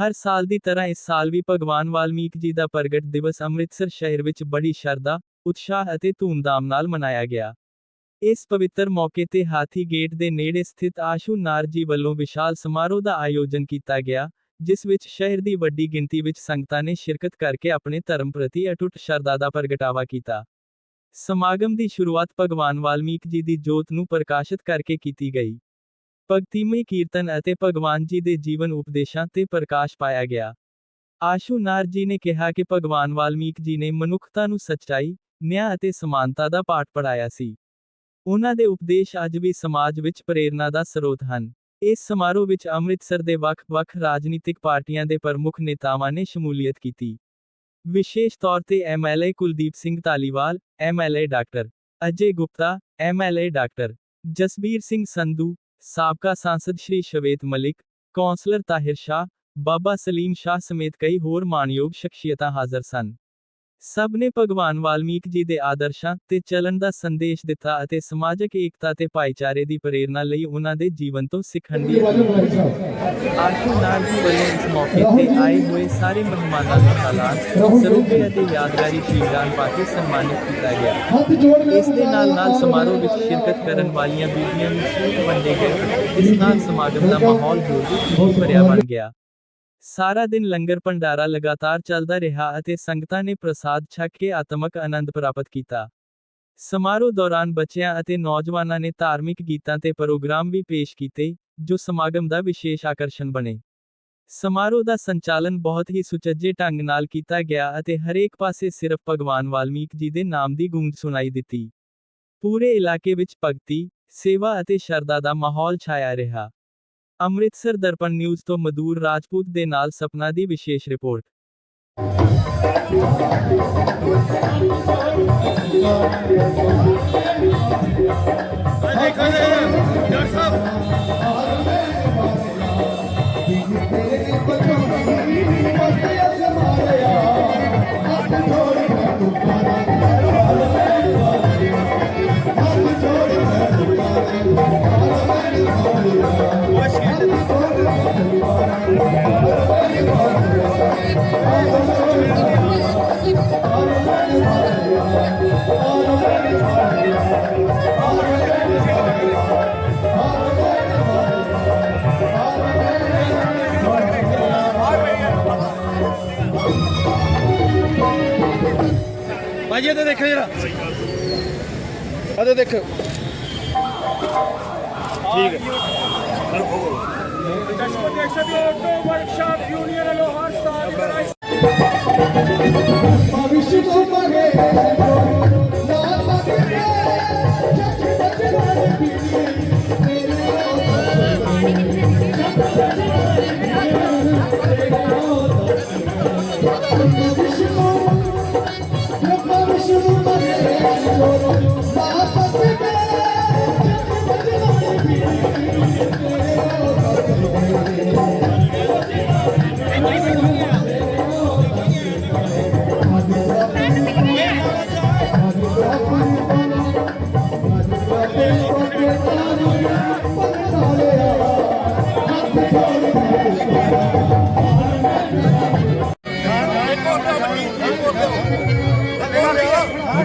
ਹਰ ਸਾਲ ਦੀ ਤਰ੍ਹਾਂ ਇਸ ਸਾਲ ਵੀ ਭਗਵਾਨ ਵਾਲਮੀਕ ਜੀ ਦਾ ਪ੍ਰਗਟ ਦਿਵਸ ਅੰਮ੍ਰਿਤਸਰ ਸ਼ਹਿਰ ਵਿੱਚ ਬੜੀ ਸ਼ਰਧਾ, ਉਤਸ਼ਾਹ ਅਤੇ ਧੂਮਧਾਮ ਨਾਲ ਮਨਾਇਆ ਗਿਆ। ਇਸ ਪਵਿੱਤਰ ਮੌਕੇ ਤੇ ਹਾਥੀ ਗੇਟ ਦੇ ਨੇੜੇ ਸਥਿਤ ਆਸ਼ੂ ਨਾਰ ਜੀ ਵੱਲੋਂ ਵਿਸ਼ਾਲ ਸਮਾਰੋਹ ਦਾ ਆਯੋਜਨ ਕੀਤਾ ਗਿਆ, ਜਿਸ ਵਿੱਚ ਸ਼ਹਿਰ ਦੀ ਵੱਡੀ ਗਿਣਤੀ ਵਿੱਚ ਸੰਗਤਾਂ ਨੇ ਸ਼ਿਰਕਤ ਕਰਕੇ ਆਪਣੇ ਧਰਮ ਪ੍ਰਤੀ ਅਟੁੱਟ ਸ਼ਰਧਾ ਦਾ ਪ੍ਰਗਟਾਵਾ ਕੀਤਾ। ਸਮਾਗਮ ਦੀ ਸ਼ੁਰੂਆਤ ਭਗਵਾਨ ਵਾਲਮੀਕ ਜੀ ਦੀ ਜੋਤ ਨੂੰ ਪ੍ਰਕਾਸ਼ਿਤ ਕਰਕੇ ਕੀਤੀ ਗਈ। ਭਗਤੀਮਈ ਕੀਰਤਨ ਅਤੇ ਭਗਵਾਨ ਜੀ ਦੇ ਜੀਵਨ ਉਪਦੇਸ਼ਾਂ ਤੇ ਪ੍ਰਕਾਸ਼ ਪਾਇਆ ਗਿਆ। ਆਸ਼ੂ ਨਾਰ ਜੀ ਨੇ ਕਿਹਾ ਕਿ ਭਗਵਾਨ ਵਾਲਮੀਕ ਜੀ ਨੇ ਮਨੁੱਖਤਾ ਨੂੰ ਸੱਚਾਈ, ਨਿਆਂ ਅਤੇ ਸਮਾਨਤਾ ਦਾ ਪਾਠ ਪੜਾਇਆ ਸੀ। ਉਹਨਾਂ ਦੇ ਉਪਦੇਸ਼ ਅੱਜ ਵੀ ਸਮਾਜ ਵਿੱਚ ਪ੍ਰੇਰਨਾ ਦਾ ਸਰੋਤ ਹਨ। ਇਸ ਸਮਾਰੋਹ ਵਿੱਚ ਅੰਮ੍ਰਿਤਸਰ ਦੇ ਵੱਖ-ਵੱਖ ਰਾਜਨੀਤਿਕ ਪਾਰਟੀਆਂ ਦੇ ਪ੍ਰਮੁੱਖ ਨੇਤਾਵਾਂ ਨੇ ਸ਼ਮੂਲੀਅਤ ਕੀਤੀ। ਵਿਸ਼ੇਸ਼ ਤੌਰ ਤੇ MLA Kuldeep Singh Dhaliwal, MLA doctor Ajay Gupta, MLA doctor Jasbir Singh Sandhu, ਸਾਬਕਾ ਸਾਂਸਦ ਸ਼੍ਰੀ ਸ਼ਵੇਤ ਮਲਿਕ, ਕੌਂਸਲਰ ਤਾਹਿਰ ਸ਼ਾਹ, ਬਾਬਾ ਸਲੀਮ ਸ਼ਾਹ ਸਮੇਤ ਕਈ ਹੋਰ ਮਾਣਯੋਗ ਸ਼ਖਸੀਅਤਾਂ ਹਾਜ਼ਰ ਸਨ। ਸਭ ਨੇ ਭਗਵਾਨ ਵਾਲਮੀਕ ਜੀ ਦੇ ਆਦਰਸ਼ਾਂ ਤੇ ਚੱਲਣ ਦਾ ਸੰਦੇਸ਼ ਦਿੱਤਾ ਅਤੇ ਸਮਾਜਕ ਏਕਤਾ ਤੇ ਭਾਈਚਾਰੇ ਦੀ ਪ੍ਰੇਰਨਾ ਲਈ ਉਨ੍ਹਾਂ ਦੇ ਜੀਵਨ ਤੋਂ ਸਿੱਖਣ ਦੀ। ਆਸ਼ੂ ਨਾਰ ਜੀ ਵੱਲੋਂ ਇਸ ਮੌਕੇ ਤੇ ਆਏ ਹੋਏ ਸਾਰੇ ਮਹਿਮਾਨਾਂ ਨੂੰ ਸਾਲਾਨ, ਸਰੂਪੇ ਅਤੇ ਯਾਦਗਾਰੀ ਸ਼ੀਲਦਾਨ ਪਾ ਕੇ ਸਨਮਾਨਿਤ ਕੀਤਾ ਗਿਆ। ਇਸ ਦੇ ਨਾਲ ਨਾਲ ਸਮਾਰੋਹ ਵਿੱਚ ਸ਼ਿਰਕਤ ਕਰਨ ਵਾਲੀਆਂ ਬੀਬੀਆਂ ਨੂੰ ਸੂਟ ਵੰਡੇ ਗਏ ਇਸ ਨਾਲ ਸਮਾਗਮ ਦਾ ਮਾਹੌਲ ਹੋਰ ਵੀ ਭਰਿਆ ਬਣ ਗਿਆ ਸਾਰਾ ਦਿਨ ਲੰਗਰ ਭੰਡਾਰਾ ਲਗਾਤਾਰ ਚੱਲਦਾ ਰਿਹਾ ਅਤੇ ਸੰਗਤਾਂ ਨੇ ਪ੍ਰਸਾਦ ਛਕ ਕੇ ਆਤਮਕ ਆਨੰਦ ਪ੍ਰਾਪਤ ਕੀਤਾ। ਸਮਾਰੋਹ ਦੌਰਾਨ ਬੱਚਿਆਂ ਅਤੇ ਨੌਜਵਾਨਾਂ ਨੇ ਧਾਰਮਿਕ ਗੀਤਾਂ ਤੇ ਪ੍ਰੋਗਰਾਮ ਵੀ ਪੇਸ਼ ਕੀਤੇ ਜੋ ਸਮਾਗਮ ਦਾ ਵਿਸ਼ੇਸ਼ ਆਕਰਸ਼ਣ ਬਣੇ। ਸਮਾਰੋਹ ਦਾ ਸੰਚਾਲਨ ਬਹੁਤ ਹੀ ਸੁਚੱਜੇ ਢੰਗ ਨਾਲ ਕੀਤਾ ਗਿਆ ਅਤੇ ਹਰੇਕ ਪਾਸੇ ਸਿਰਫ ਭਗਵਾਨ ਵਾਲਮੀਕ ਜੀ ਦੇ ਨਾਮ ਦੀ ਗੂੰਜ ਸੁਣਾਈ ਦਿੱਤੀ। ਪੂਰੇ ਇਲਾਕੇ ਵਿੱਚ ਭਗਤੀ, ਸੇਵਾ ਅਤੇ ਸ਼ਰਧਾ ਦਾ ਮਾਹੌਲ ਛਾਇਆ ਰਿਹਾ। ਅੰਮ੍ਰਿਤਸਰ ਦਰਪਣ ਨਿਊਜ਼ ਤੋਂ ਮਦੂਰ ਰਾਜਪੂਤ ਦੇ ਨਾਲ ਸਪਨਾ ਦੀ ਵਿਸ਼ੇਸ਼ ਰਿਪੋਰਟ। ਭਾਜੀ ਇਹਦੇ ਦੇਖੋ ਜਰਾ। ਇਹਦੇ ਦੇਖੋ। ਠੀਕ ਹੈ। ਭਵਿष्य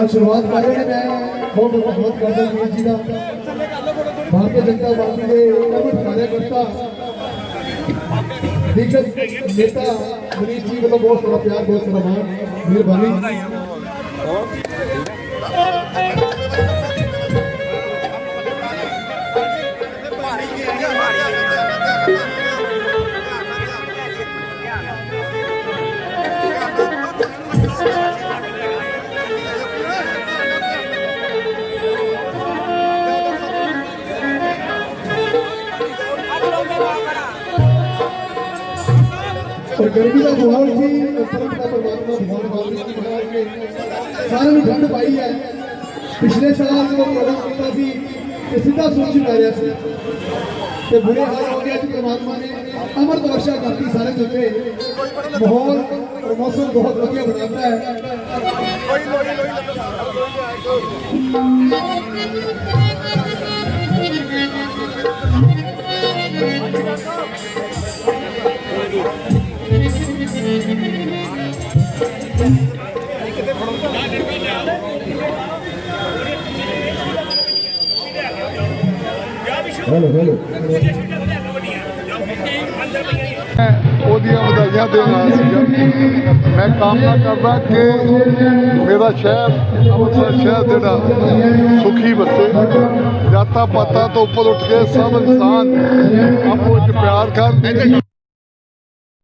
ਨਾਲ ਸ਼ੁਰੂਆਤ ਕਰ ਰਹੇ ਨੇ। ਮੈਂ ਬਹੁਤ ਬਹੁਤ ਕਰਦਾ ਵੀਰ ਜੀ ਦਾ। ਭਾਰਤੀ ਜਨਤਾ ਪਾਰਟੀ ਦੇ ਪ੍ਰਮੁੱਖ ਕਾਰਜਕਰਤਾ ਦਿਗਜ ਨੇਤਾ ਮਨੀਸ਼ ਜੀ ਵੱਲੋਂ ਬਹੁਤ ਸਾਰਾ ਪਿਆਰ, ਬਹੁਤ ਸਾਰਾ ਮਾਣ ਮਿਹਰਬਾਨੀ ਪਰ ਗਰਮੀ ਦਾ ਮਾਹੌਲ ਸੀ, ਉੱਪਰ ਦਾ ਪਰਮਾਤਮਾ ਭਗਵਾਨ ਵਾਲਮੀਕੀ ਮਹਾਰਾਜ ਨੇ ਸਾਰਿਆਂ ਨੂੰ ਠੰਡ ਪਾਈ ਹੈ। ਪਿਛਲੇ ਸਾਲ ਜਦੋਂ ਪ੍ਰੋਗਰਾਮ ਕੀਤਾ ਸੀ ਤੇ ਸਿੱਧਾ ਸੂਰਜ ਪੈ ਰਿਹਾ ਸੀ। ਤੇ ਬੁਰੇ ਹਾਲ ਹੋ ਗਏ ਅੱਜ ਪਰਮਾਤਮਾ ਨੇ ਅਮਰਤ ਵਰਸ਼ਾ ਕਰਤੀ ਸਾਰੇ ਦੇ ਉੱਤੇ ਮਾਹੌਲ ਔਰ ਮੌਸਮ ਬਹੁਤ ਵਧੀਆ ਬਣਾਉਂਦਾ ਹੈ। ਉਹਦੀਆਂ ਵਧਾਈਆਂ ਦੇਣ ਆਇਆ ਸੀਗਾ। ਮੈਂ ਕਾਮਨਾ ਕਰਦਾ ਕਿ ਮੇਰਾ ਸ਼ਹਿਰ, ਅੰਮ੍ਰਿਤਸਰ ਸ਼ਹਿਰ ਜਿਹੜਾ ਸੁਖੀ ਵਸੇ। ਜਾਤਾਂ ਪਾਤਾਂ ਤੋਂ ਉੱਪਰ ਉੱਠ ਕੇ ਸਭ ਇਨਸਾਨ ਆਪੋ ਵਿੱਚ ਪਿਆਰ ਕਰਨ